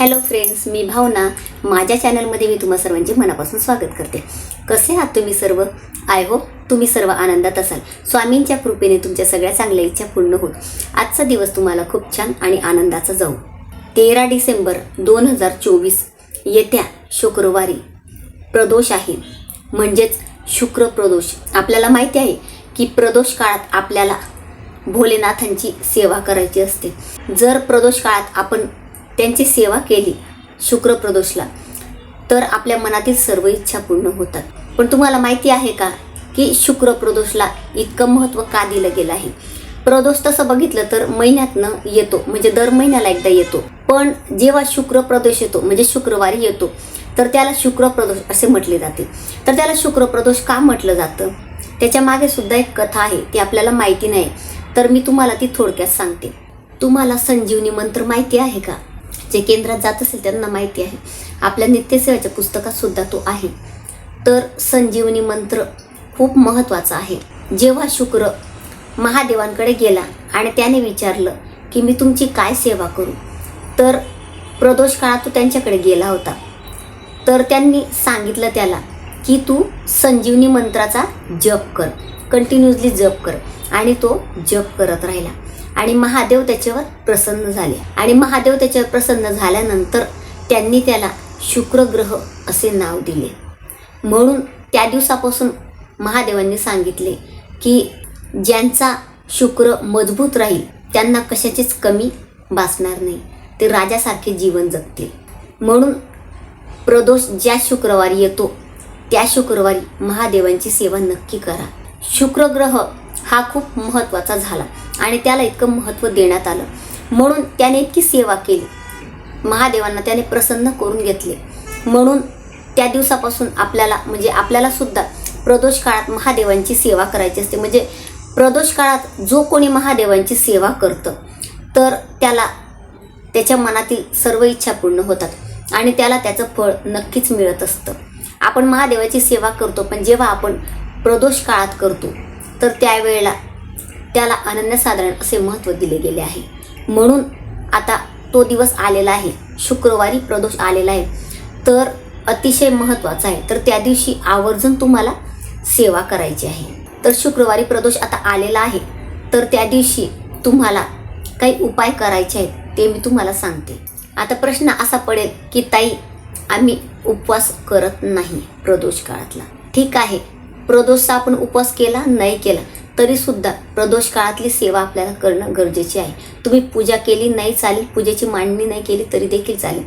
Hello friends मी भावना. माझ्या चॅनलमध्ये मी तुम्हा सर्वांचे मनापासून स्वागत करते. कसे आहात तुम्ही सर्व? आय होप तुम्ही सर्व आनंदात असाल. स्वामींच्या कृपेने तुमच्या सगळ्या चांगल्या इच्छा पूर्ण होत. आजचा दिवस तुम्हाला खूप छान आणि आनंदाचा जाऊ. तेरा डिसेंबर दोन हजार चोवीस येत्या शुक्रवारी प्रदोष आहे. म्हणजेच शुक्र प्रदोष. आपल्याला माहिती आहे की प्रदोष काळात आपल्याला भोलेनाथांची सेवा करायची असते. जर प्रदोष काळात आपण त्यांची सेवा केली शुक्र प्रदोषला. तर आपल्या मनातील सर्व इच्छा पूर्ण होतात. पण तुम्हाला माहिती आहे का की शुक्र प्रदोषला इतकं महत्त्व का दिलं गेलं आहे? प्रदोष तसं बघितलं तर महिन्यातनं येतो म्हणजे दर महिन्याला एकदा येतो. पण जेव्हा शुक्र प्रदोष येतो म्हणजे शुक्रवारी येतो तर त्याला शुक्र प्रदोष असे म्हटले जाते. तर त्याला शुक्र प्रदोष का म्हटलं जातं? त्याच्यामागे सुद्धा एक कथा आहे ती आपल्याला माहिती नाही. तर मी तुम्हाला ती थोडक्यात सांगते. तुम्हाला संजीवनी मंत्र माहिती आहे का? जे केंद्रात जात असेल त्यांना माहिती आहे. आपल्या नित्यसेवाच्या पुस्तकात सुद्धा तो आहे. तर संजीवनी मंत्र खूप महत्त्वाचा आहे. जेव्हा शुक्र महादेवांकडे गेला आणि त्याने विचारलं की मी तुमची काय सेवा करू? तर प्रदोष काळात तो त्यांच्याकडे गेला होता. तर त्यांनी सांगितलं त्याला की तू संजीवनी मंत्राचा जप कर. कंटिन्युअसली जप कर. आणि तो जप करत राहिला. आणि महादेव त्याच्यावर प्रसन्न झाले. आणि महादेव त्याच्यावर प्रसन्न झाल्यानंतर त्यांनी त्याला शुक्रग्रह असे नाव दिले. म्हणून त्या दिवसापासून महादेवांनी सांगितले की ज्यांचा शुक्र मजबूत राहील त्यांना कशाचीच कमी भासणार नाही. ते राजासारखे जीवन जगतील. म्हणून प्रदोष ज्या शुक्रवारी येतो त्या शुक्रवारी महादेवांची सेवा नक्की करा. शुक्रग्रह हा खूप महत्त्वाचा झाला. आणि त्याला इतकं महत्त्व देण्यात आलं. म्हणून त्याने इतकी सेवा केली. महादेवांना त्याने प्रसन्न करून घेतले. म्हणून त्या दिवसापासून आपल्याला म्हणजे आपल्याला सुद्धा प्रदोष काळात महादेवांची सेवा करायची असते. म्हणजे प्रदोष काळात जो कोणी महादेवांची सेवा करतं तर त्याला त्याच्या मनातील सर्व इच्छा पूर्ण होतात आणि त्याला त्याचं फळ नक्कीच मिळत असतं. आपण महादेवाची सेवा करतो पण जेव्हा आपण प्रदोष काळात करतो तर त्यावेळेला त्याला अनन्यसाधारण असे महत्त्व दिले गेले आहे. म्हणून आता तो दिवस आलेला आहे. शुक्रवारी प्रदोष आलेला आहे. तर अतिशय महत्त्वाचा आहे. तर त्या दिवशी आवर्जून तुम्हाला सेवा करायची आहे. तर शुक्रवारी प्रदोष आता आलेला आहे. तर त्या दिवशी तुम्हाला काही उपाय करायचे आहेत ते मी तुम्हाला सांगते. आता प्रश्न असा पडेल की ताई आम्ही उपवास करत नाही प्रदोष काळातला. ठीक आहे. प्रदोषचा आपण उपवास केला? नाही केला. तरी सुद्धा प्रदोष काळातली सेवा आपल्याला करणं गरजेचे आहे. तुम्ही पूजा केली नाही चालेल पूजेची मांडणी नाही केली तरी देखील चालेल.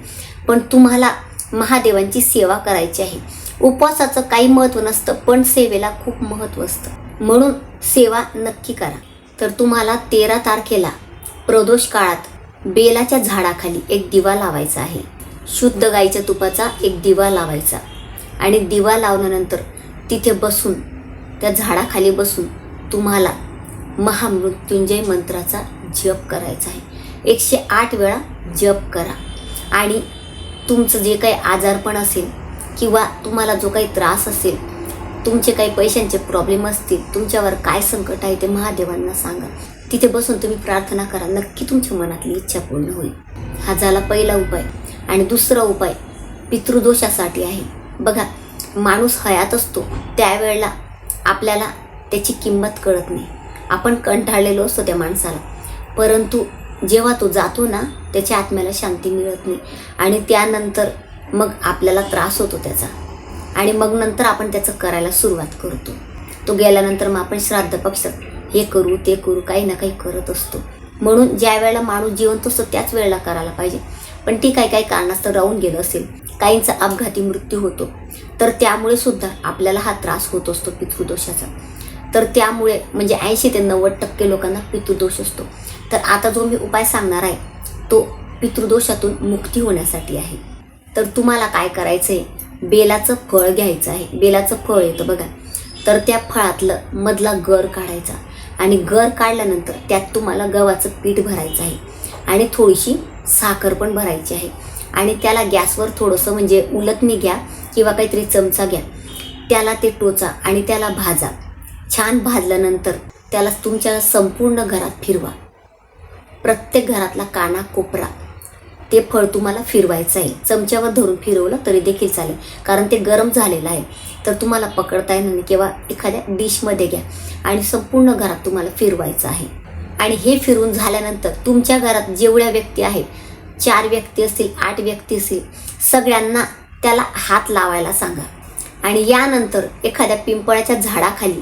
पण तुम्हाला महादेवांची सेवा करायची आहे. उपवासाचं काही महत्त्व नसतं पण सेवेला खूप महत्त्व असतं. म्हणून सेवा नक्की करा. तर तुम्हाला तेरा तारखेला प्रदोष काळात बेलाच्या झाडाखाली एक दिवा लावायचा आहे. शुद्ध गाईच्या तुपाचा एक दिवा लावायचा. आणि दिवा लावल्यानंतर तिथे बसून त्या झाडाखाली बसून तुम्हाला महामृत्युंजय मंत्राचा जप करायचा आहे. एकशे आठ वेळा जप करा. आणि तुमचं जे काही आजारपण असेल किंवा तुम्हाला जो काही त्रास असेल तुमचे काही पैशांचे प्रॉब्लेम असतील तुमच्यावर काय संकट आहे ते महादेवांना सांगा. तिथे बसून तुम्ही प्रार्थना करा. नक्की तुमच्या मनातली इच्छा पूर्ण होईल. हा झाला पहिला उपाय. आणि दुसरा उपाय पितृदोषासाठी आहे. बघा माणूस हयात असतो. त्यावेळेला आपल्याला त्याची किंमत कळत नाही. आपण कंटाळलेलो असतो त्या माणसाला. परंतु जेव्हा तो जातो ना त्याच्या आत्म्याला शांती मिळत नाही. आणि त्यानंतर मग आपल्याला त्रास होतो त्याचा. आणि मग नंतर आपण त्याचं करायला सुरुवात करतो. तो गेल्यानंतर मग आपण श्राद्ध पक्षात हे करू ते करू काही ना काही करत असतो. म्हणून ज्या वेळेला माणूस जिवंत असतो त्याच वेळेला करायला पाहिजे. पण ती काही काही कारणास्तव राहून गेलं असेल काहींचा अपघाती मृत्यू होतो तर त्यामुळे सुद्धा आपल्याला हा त्रास होत असतो पितृदोषाचा. तर त्यामुळे म्हणजे ऐंशी ते नव्वद टक्के लोकांना पितृदोष असतो. तर आता जो मी उपाय सांगणार आहे तो पितृदोषातून मुक्ती होण्यासाठी आहे. तर तुम्हाला काय करायचं आहे बेलाचं फळ घ्यायचं आहे. बेलाचं फळ येतं बघा. तर त्या फळातलं मधला गर काढायचा आणि गर काढल्यानंतर त्यात तुम्हाला गव्हाचं पीठ भरायचं आहे आणि थोडीशी साखर पण भरायची आहे. आणि त्याला गॅसवर थोडंसं म्हणजे उलटणी घ्या किंवा काहीतरी चमचा घ्या. त्याला ते टोचा आणि त्याला भाजा. छान भाजल्यानंतर त्याला तुमच्या संपूर्ण घरात फिरवा. प्रत्येक घरातला काना कोपरा. ते फळ तुम्हाला फिरवायचं आहे. चमच्यावर धरून फिरवलं तरी देखील चालेल. कारण ते गरम झालेलं आहे. तर तुम्हाला पकडता येणार नाही किंवा एखाद्या डिशमध्ये घ्या. आणि संपूर्ण घरात तुम्हाला फिरवायचं आहे. आणि हे फिरून झाल्यानंतर तुमच्या घरात जेवढ्या व्यक्ती आहेत चार व्यक्ती असतील आठ व्यक्ती असतील सगळ्यांना त्याला हात लावायला सांगा. आणि यानंतर एखाद्या पिंपळाच्या झाडाखाली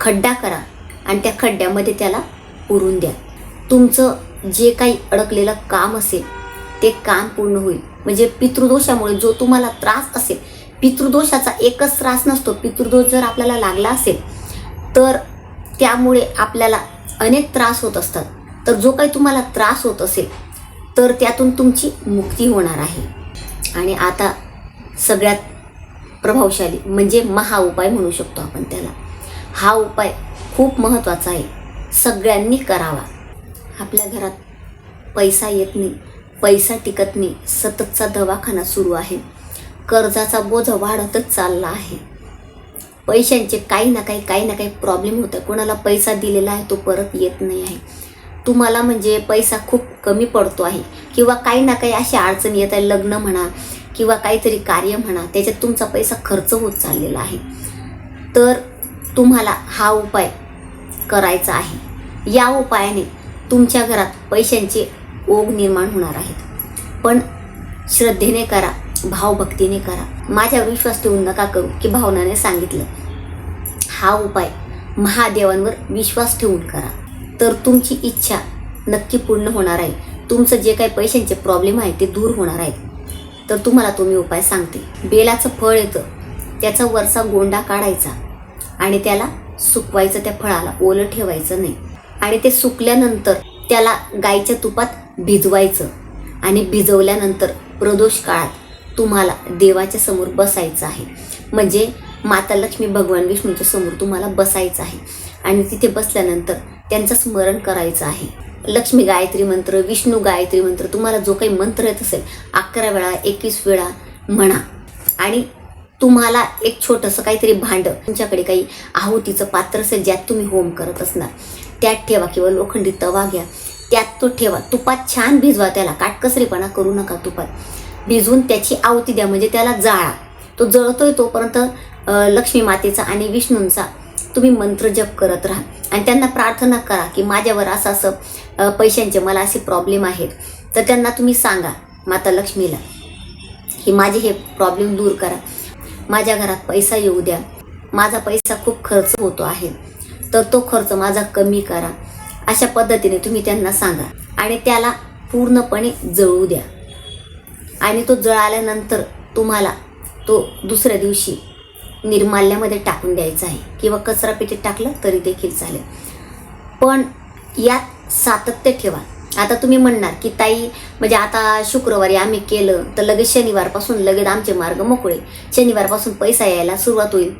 खड्डा करा आणि त्या खड्ड्यामध्ये त्याला पुरून द्या. तुमचं जे काही अडकलेलं काम असेल ते काम पूर्ण होईल. म्हणजे पितृदोषामुळे जो तुम्हाला त्रास असेल पितृदोषाचा एकच त्रास नसतो. पितृदोष जर आपल्याला लागला असेल तर त्यामुळे आपल्याला अनेक त्रास होत असतात. तर जो काही तुम्हाला त्रास होत असेल तर त्यातून तुमची मुक्ती होणार आहे. आणि आता सगळ्यात प्रभावशाली म्हणजे महा उपाय म्हणू शकतो आपण त्याला. हा उपाय खूप महत्त्वाचा आहे. सगळ्यांनी करावा. आपल्या घरात पैसा येत नाही पैसा टिकत नाही सततचा दवाखाना सुरू आहे. कर्जाचा बोजा वाढतच चालला आहे. पैशांचे काही ना काही काही ना काही प्रॉब्लेम होतं. कोणाला पैसा दिलेला आहे तो परत येत नाही आहे. तुम्हाला म्हणजे पैसा खूप कमी पडतो आहे. किंवा काही ना काही अशा अडचणी येत आहे लग्न म्हणा किंवा काहीतरी कार्य म्हणा त्याच्यात तुमचा पैसा खर्च होत चाललेला आहे. तर तुम्हाला हा उपाय करायचा आहे. या उपायाने तुमच्या घरात पैशांचे ओघ निर्माण होणार आहेत. पण श्रद्धेने करा भावभक्तीने करा. माझ्यावर विश्वास ठेवून नका करू की भावनाने सांगितलं. हा उपाय महादेवांवर विश्वास ठेवून करा. तर तुमची इच्छा नक्की पूर्ण होणार आहे. तुमचं जे काही पैशांचे प्रॉब्लेम आहे ते दूर होणार आहेत. तर तुम्हाला तो मी उपाय सांगते. बेलाचं फळ येतं. त्याचा वरचा गोंडा काढायचा. आणि त्याला सुकवायचं त्या फळाला ओलं ठेवायचं नाही. आणि ते सुकल्यानंतर त्याला गाईच्या तुपात भिजवायचं. आणि भिजवल्यानंतर प्रदोष काळात तुम्हाला देवाच्या समोर बसायचं आहे. म्हणजे माता लक्ष्मी भगवान विष्णूच्या समोर तुम्हाला बसायचं आहे. आणि तिथे बसल्यानंतर त्यांचं स्मरण करायचं आहे. लक्ष्मी गायत्री मंत्र विष्णू गायत्री मंत्र तुम्हाला जो काही मंत्र येत असेल अकरा वेळा एकवीस वेळा म्हणा. आणि तुम्हाला एक छोटंसं काहीतरी भांडं. तुमच्याकडे काही आहुतीचं पात्र असेल ज्यात तुम्ही होम करत असणार. त्यात ठेवा किंवा लोखंडी तवा घ्या. त्यात तो ठेवा. तुपात छान भिजवा त्याला. काटकसरीपणा करू नका तुपात. भिजवून त्याची आहुती द्या म्हणजे त्याला जाळा. तो जळतोय तोपर्यंत लक्ष्मी मातेचा आणि विष्णूंचा तुम्ही मंत्र जप करत राहा. आणि त्यांना प्रार्थना करा की माझ्यावर असं असं पैशांचे मला असे प्रॉब्लेम आहेत. तर त्यांना तुम्ही सांगा माता लक्ष्मीला की माझे हे प्रॉब्लेम दूर करा. माझ्या घरात पैसा येऊ द्या. माझा पैसा खूप खर्च होतो आहे. तर तो खर्च माझा कमी करा. अशा पद्धतीने तुम्ही त्यांना सांगा आणि त्याला पूर्णपणे जळू द्या. आणि तो जळाल्यानंतर तुम्हाला तो दुसऱ्या दिवशी निर्माल्यामध्ये टाकून द्यायचा आहे किंवा कचरा पेटीत टाकलं तरी देखील चालेल. पण यात सातत्य ठेवा. आता तुम्ही म्हणणार की ताई म्हणजे आता शुक्रवारी आम्ही केलं तर लगेच शनिवारपासून लगेच आमचे मार्ग मोकळे. शनिवारपासून पैसा यायला सुरुवात होईल.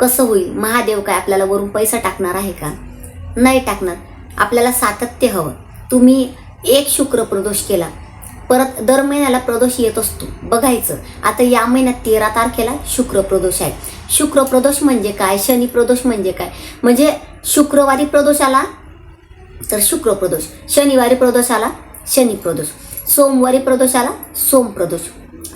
कसं होईल? महादेव काय आपल्याला वरून पैसा टाकणार आहे का? नाही टाकणार. आपल्याला सातत्य हवं. तुम्ही एक शुक्र प्रदोष केला. परत दर महिन्याला प्रदोष येत असतो. बघायचं. आता या महिन्यात तेरा तारखेला शुक्र प्रदोष आहे. शुक्र प्रदोष म्हणजे काय? शनी प्रदोष म्हणजे काय? म्हणजे शुक्रवारी प्रदोषाला तर शुक्र प्रदोष. शनिवारी प्रदोष आला शनी प्रदोष. सोमवारी प्रदोष आला सोम प्रदोष.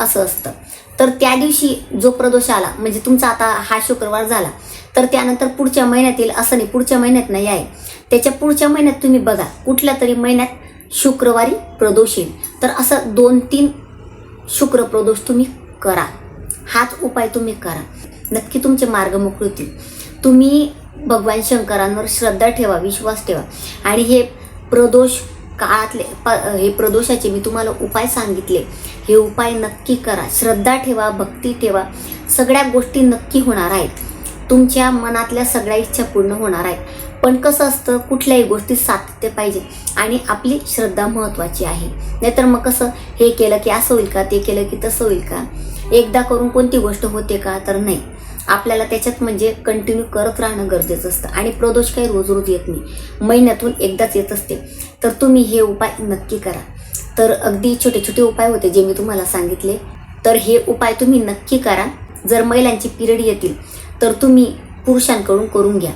असं असतं. तर त्या दिवशी जो प्रदोष आला म्हणजे तुमचा आता हा शुक्रवार झाला तर त्यानंतर पुढच्या महिन्यात येईल असं नाही. पुढच्या महिन्यात नाही आहे. त्याच्या पुढच्या महिन्यात तुम्ही बघा कुठल्या तरी महिन्यात शुक्रवारी प्रदोष येईल. तर असं दोन तीन शुक्र प्रदोष तुम्ही करा. हाच उपाय तुम्ही करा. नक्की तुमचे मार्ग मोकळे होतील. तुम्ही भगवान शंकरांवर श्रद्धा ठेवा विश्वास ठेवा. आणि हे प्रदोष काळातले प हे प्रदोषाचे मी तुम्हाला उपाय सांगितले. हे उपाय नक्की करा. श्रद्धा ठेवा भक्ती ठेवा. सगळ्या गोष्टी नक्की होणार आहेत. तुमच्या मनातल्या सगळ्या इच्छा पूर्ण होणार आहेत. पण कसं असतं कुठल्याही गोष्टीत सातत्य पाहिजे आणि आपली श्रद्धा महत्त्वाची आहे. नाहीतर मग कसं हे केलं की असं होईल का ते केलं की तसं होईल का? एकदा करून कोणती गोष्ट होते का? तर नाही. आपल्याला त्याच्यात म्हणजे कंटिन्यू करत राहणं गरजेचं असतं. आणि प्रदोष काही रोज रोज येत नाही. महिन्यातून एकदाच येत असते. तर तुम्ही हे उपाय नक्की करा. तर अगदी छोटे छोटे उपाय होते जे मी तुम्हाला सांगितले. तर हे उपाय तुम्ही नक्की करा. जर महिलांची पिरियड येतील तर तुम्ही पुरुषांकडून करून घ्या.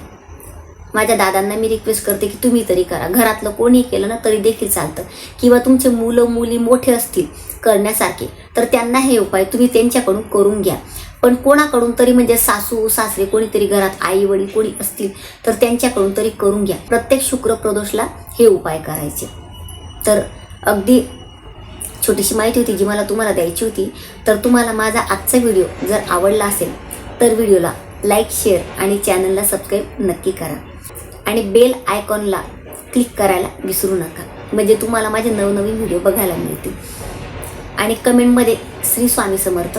माझ्या दादांना मी रिक्वेस्ट करते की तुम्ही तरी करा. घरातलं कोणी केलं ना तरी देखील चालतं. किंवा तुमचे मुलं मुली मोठे असतील करण्यासारखे तर त्यांना हे उपाय तुम्ही त्यांच्याकडून करून घ्या. पण कोणाकडून तरी म्हणजे सासू सासरे कोणीतरी घरात आई वडील कोणी असतील तर त्यांच्याकडून तरी करून घ्या. प्रत्येक शुक्र प्रदोषला हे उपाय करायचे. तर अगदी छोटीशी माहिती होती जी मला तुम्हाला द्यायची होती. तर तुम्हाला माझा आजचा व्हिडिओ जर आवडला असेल तर व्हिडिओला लाईक शेअर आणि चॅनलला सबस्क्राईब नक्की करा. आणि बेल आयकॉनला क्लिक करायला विसरू नका. म्हणजे तुम्हाला माझे नवनवीन व्हिडिओ बघायला मिळतील. आणि कमेंटमध्ये श्री स्वामी समर्थ